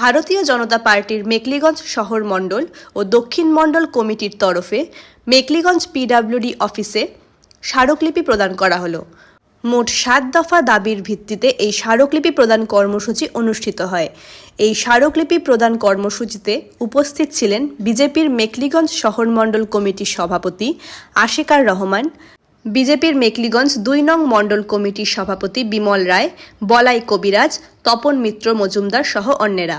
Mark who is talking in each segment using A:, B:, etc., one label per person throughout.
A: ভারতীয় জনতা পার্টির মেকলিগঞ্জ শহর মণ্ডল ও দক্ষিণ মণ্ডল কমিটির তরফে মেকলিগঞ্জ পিডাব্লিউডি অফিসে স্মারকলিপি প্রদান করা হলো। মোট সাত দফা দাবির ভিত্তিতে এই স্মারকলিপি প্রদান কর্মসূচি অনুষ্ঠিত হয়। এই স্মারকলিপি প্রদান কর্মসূচিতে উপস্থিত ছিলেন বিজেপির মেকলিগঞ্জ শহর মণ্ডল কমিটির সভাপতি আশিকার রহমান বিজেপির মেকলিগঞ্জ দুই নং মণ্ডল কমিটির সভাপতি বিমল রায়, বলাই কবিরাজ, তপন মিত্র মজুমদার সহ অন্যেরা।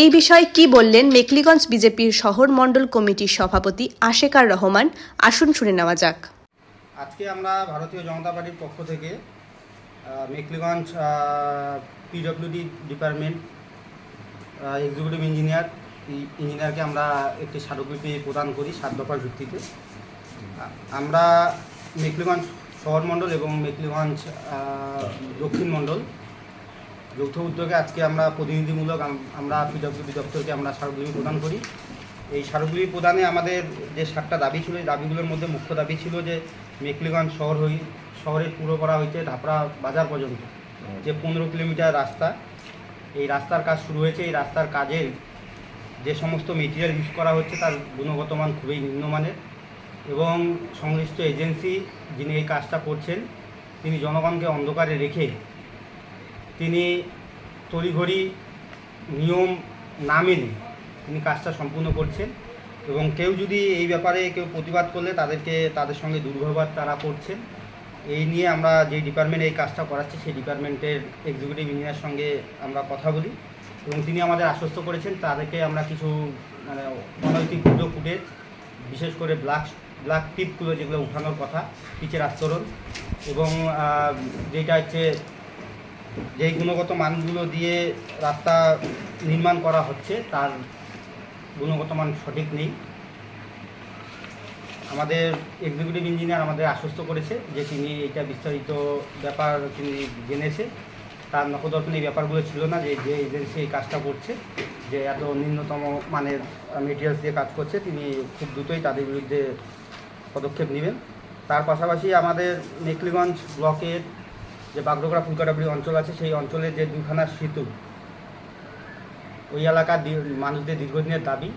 A: এই বিষয়ে কি বললেন মেকলিগঞ্জ বিজেপির শহর মণ্ডল কমিটির সভাপতি আশেকার রহমান? আসুন শুনে নেওয়া যাক।
B: আজকে আমরা ভারতীয় জনতা পার্টির পক্ষ থেকে Mekliganj P W D department executive engineer ইঞ্জিনিয়ারকে আমরা একটি স্মারকলিপি প্রদান করি সাত দফার ভিত্তিতে। আমরা মেকলিগঞ্জ শহর মণ্ডল এবং মেকলিগঞ্জ দক্ষিণ মণ্ডল। যৌথ উদ্যোগে আজকে আমরা প্রতিনিধিমূলক আমরা পিডব্লিউডি দপ্তরকে আমরা স্মারকলিপি প্রদান করি। এই স্মারকলিপি প্রদানে আমাদের যে সাতটা দাবি ছিল, এই দাবিগুলোর মধ্যে মুখ্য দাবি ছিল যে মেকলিগঞ্জ শহর হই শহরে পুরো করা হয়েছে ঢাপড়া বাজার পর্যন্ত, যে পনেরো কিলোমিটার রাস্তা। এই রাস্তার কাজ শুরু হয়েছে। এই রাস্তার কাজের যে সমস্ত মেটেরিয়াল ইউজ করা হচ্ছে, তার গুণগত মান খুবই নিম্নমানের। এবং সংশ্লিষ্ট এজেন্সি যিনি এই কাজটা করছেন, তিনি জনগণকে অন্ধকারে রেখে তিনি তড়িঘড়ি নিয়ম না মেনে তিনি কাজটা সম্পূর্ণ করছেন এবং কেউ যদি এই ব্যাপারে কেউ প্রতিবাদ করলে তাদেরকে তাদের সঙ্গে দুর্ব্যবহার তারা করছেন। এই নিয়ে আমরা যে ডিপার্টমেন্ট এই কাজটা করাচ্ছি, সেই ডিপার্টমেন্টের এক্সিকিউটিভ ইঞ্জিনিয়ার সঙ্গে আমরা কথা বলি এবং তিনি আমাদের আশ্বস্ত করেছেন তাদেরকে আমরা কিছু মানে অনৈতিক ফুটেজ, বিশেষ করে ব্ল্যাক ব্ল্যাক টিপগুলো যেগুলো উঠানোর কথা, পিচের আস্তরণ এবং যেটা হচ্ছে যেই গুণগত মানগুলো দিয়ে রাস্তা নির্মাণ করা হচ্ছে, তার গুণগত মান সঠিক নেই। আমাদের এক্সিকিউটিভ ইঞ্জিনিয়ার আমাদের আশ্বস্ত করেছে যে তিনি এটা বিস্তারিত ব্যাপার তিনি জেনেছে। তার নকদর্পণে এই ব্যাপারগুলো ছিল না যে যে এজেন্সি এই কাজটা করছে, যে এত নিম্নতম মানের মেটেরিয়ালস দিয়ে কাজ করছে, তিনি খুব দ্রুতই তাদের বিরুদ্ধে পদক্ষেপ নেবেন। তার পাশাপাশি আমাদের মেকলিগঞ্জ ব্লকের যে বাগডোগরা ফুলকাটাবড়ি অঞ্চল আছে, সেই অঞ্চলের যে দুখানা সেতু, ওই এলাকার মানুষদের দীর্ঘদিনের দাবি।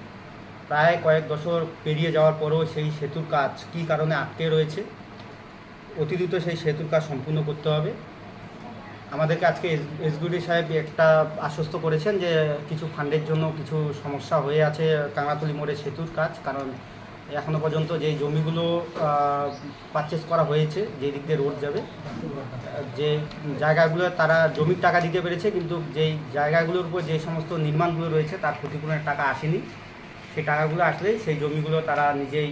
B: প্রায় কয়েক বছর পেরিয়ে যাওয়ার পরও সেই সেতুর কাজ কী কারণে আটকে রয়েছে, অতি দ্রুত সেই সেতুর কাজ সম্পূর্ণ করতে হবে। আমাদেরকে আজকে এসগুডি সাহেব একটা আশ্বস্ত করেছেন যে কিছু ফান্ডের জন্য কিছু সমস্যা হয়ে আছে কাঙাতলি মোড়ে সেতুর কাজ, কারণ এখনও পর্যন্ত যে জমিগুলো পারচেস করা হয়েছে, যে দিক দিয়ে রোড যাবে, যে জায়গাগুলো তারা জমির টাকা দিতে পেরেছে, কিন্তু যেই জায়গাগুলোর উপর যে সমস্ত নির্মাণগুলো রয়েছে, তার ক্ষতিপূরণের টাকা আসেনি। সেই টাকাগুলো আসলে সেই জমিগুলো তারা নিজেই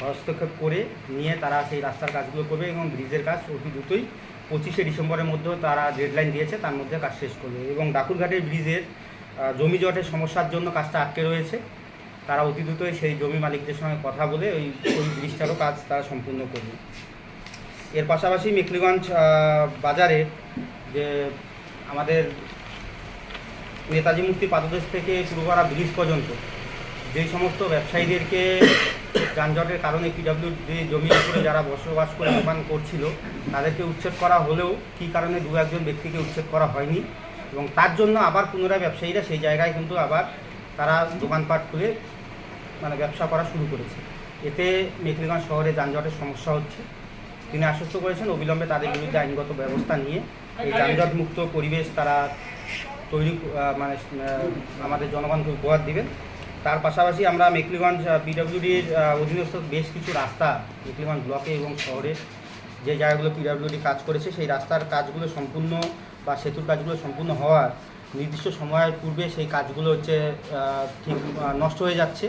B: হস্তক্ষেপ করে নিয়ে তারা সেই রাস্তার কাজগুলো করবে এবং ব্রিজের কাজ অতি দ্রুতই পঁচিশে ডিসেম্বরের মধ্যেও তারা ডেডলাইন দিয়েছে, তার মধ্যে কাজ শেষ করবে। এবং ডাকুরঘাটের ব্রিজের জমি জটের সমস্যার জন্য কাজটা আটকে রয়েছে। তারা অতি দ্রুতই সেই জমি মালিকদের সঙ্গে কথা বলে ওই ওই ব্রিজটারও কাজ তারা সম্পূর্ণ করবে। এর পাশাপাশি মেখলিগঞ্জ বাজারে যে আমাদের নেতাজি মুক্তি পাদদেশ থেকে শুরু করা ব্রিজ পর্যন্ত যেই সমস্ত ব্যবসায়ীদেরকে যানজটের কারণে পিডাব্লিউ যে জমির উপরে যারা বসবাস করে দোকান করছিল, তাদেরকে উচ্ছেদ করা হলেও কী কারণে দু একজন ব্যক্তিকে উচ্ছেদ করা হয়নি এবং তার জন্য আবার পুনরায় ব্যবসায়ীরা সেই জায়গায় কিন্তু আবার তারা দোকানপাট খুলে মানে ব্যবসা করা শুরু করেছে। এতে মেখলিগঞ্জ শহরে যানজটের সমস্যা হচ্ছে। তিনি আশ্বস্ত করেছেন, অবিলম্বে তাদের বিরুদ্ধে আইনগত ব্যবস্থা নিয়ে এই যানজট মুক্ত পরিবেশ তারা তৈরি মানে আমাদের জনগণকে উপহার দিবেন। তার পাশাপাশি আমরা মেকলিগঞ্জ পিডাব্লিউডির অধীনস্থ বেশ কিছু রাস্তা মেকলিগঞ্জ ব্লকে এবং শহরে যে জায়গাগুলো পিডাব্লিউডি কাজ করেছে, সেই রাস্তার কাজগুলো সম্পূর্ণ বা সেতুর কাজগুলো সম্পূর্ণ হওয়ার নির্দিষ্ট সময়ের পূর্বে সেই কাজগুলো হচ্ছে ঠিক নষ্ট হয়ে যাচ্ছে।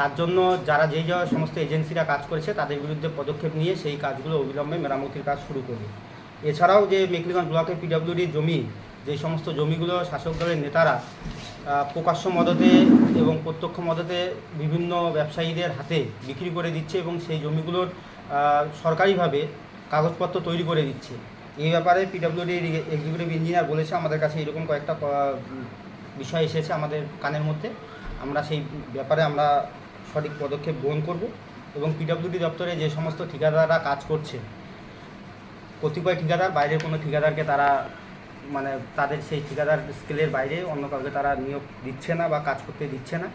B: তার জন্য যারা যেই যাওয়া সমস্ত এজেন্সিরা কাজ করেছে, তাদের বিরুদ্ধে পদক্ষেপ নিয়ে সেই কাজগুলো অবিলম্বে মেরামতির কাজ শুরু করবে। এছাড়াও যে মেকলিগঞ্জ ব্লকের পিডাব্লিউডির জমি, যে সমস্ত জমিগুলো শাসক দলের নেতারা প্রকাশ্য মদতে এবং প্রত্যক্ষ মদতে বিভিন্ন ব্যবসায়ীদের হাতে বিক্রি করে দিচ্ছে এবং সেই জমিগুলোর সরকারিভাবে কাগজপত্র তৈরি করে দিচ্ছে। এই ব্যাপারে পিডাব্লিউডির এক্সিকিউটিভ ইঞ্জিনিয়ার বলেছে, আমাদের কাছে এরকম কয়েকটা বিষয় এসেছে আমাদের কানের মধ্যে। আমরা সেই ব্যাপারে আমরা সঠিক পদক্ষেপ গ্রহণ করব এবং পিডাব্লিউডি দপ্তরে যে সমস্ত ঠিকাদাররা কাজ করছে, কতিপয় ঠিকাদার বাইরের কোনো ঠিকাদারকে তারা মানে তাদের সেই ঠিকাদার স্কেলের বাইরে অন্য কাউকে তারা নিয়োগ দিচ্ছে না বা কাজ করতে দিচ্ছে না।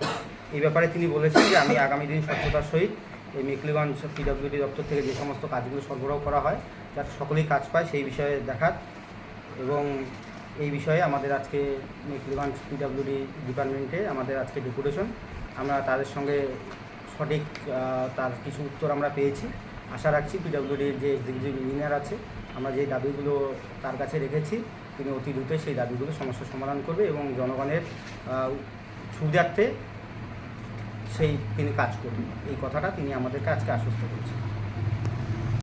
B: এই ব্যাপারে তিনি বলেছেন যে আমি আগামী দিন স্বচ্ছতার সহিত এই মেকলিগঞ্জ পিডব্লিউডি দপ্তর থেকে যে সমস্ত কাজগুলো সরবরাহ করা হয়, যাতে সকলেই কাজ পায় সেই বিষয়ে দেখার এবং এই বিষয়ে আমাদের আজকে মেকলিগঞ্জ পিডব্লিউডি ডিপার্টমেন্টে আমাদের আজকে ডেপুটেশন আমরা তাদের সঙ্গে সঠিক তার কিছু উত্তর আমরা পেয়েছি। আশা রাখছি পিডব্লিউডির যে এক্সিকিউটিভ ইঞ্জিনিয়ার আছে, আমরা যে দাবিগুলো তার কাছে রেখেছি, তিনি অতি দ্রুত সেই দাবিগুলো সমস্যার সমাধান করবে এবং জনগণের সুবিধার্থে সেই তিনি কাজ করবেন। এই কথাটা তিনি আমাদেরকে আজকে আশ্বস্ত করেছেন।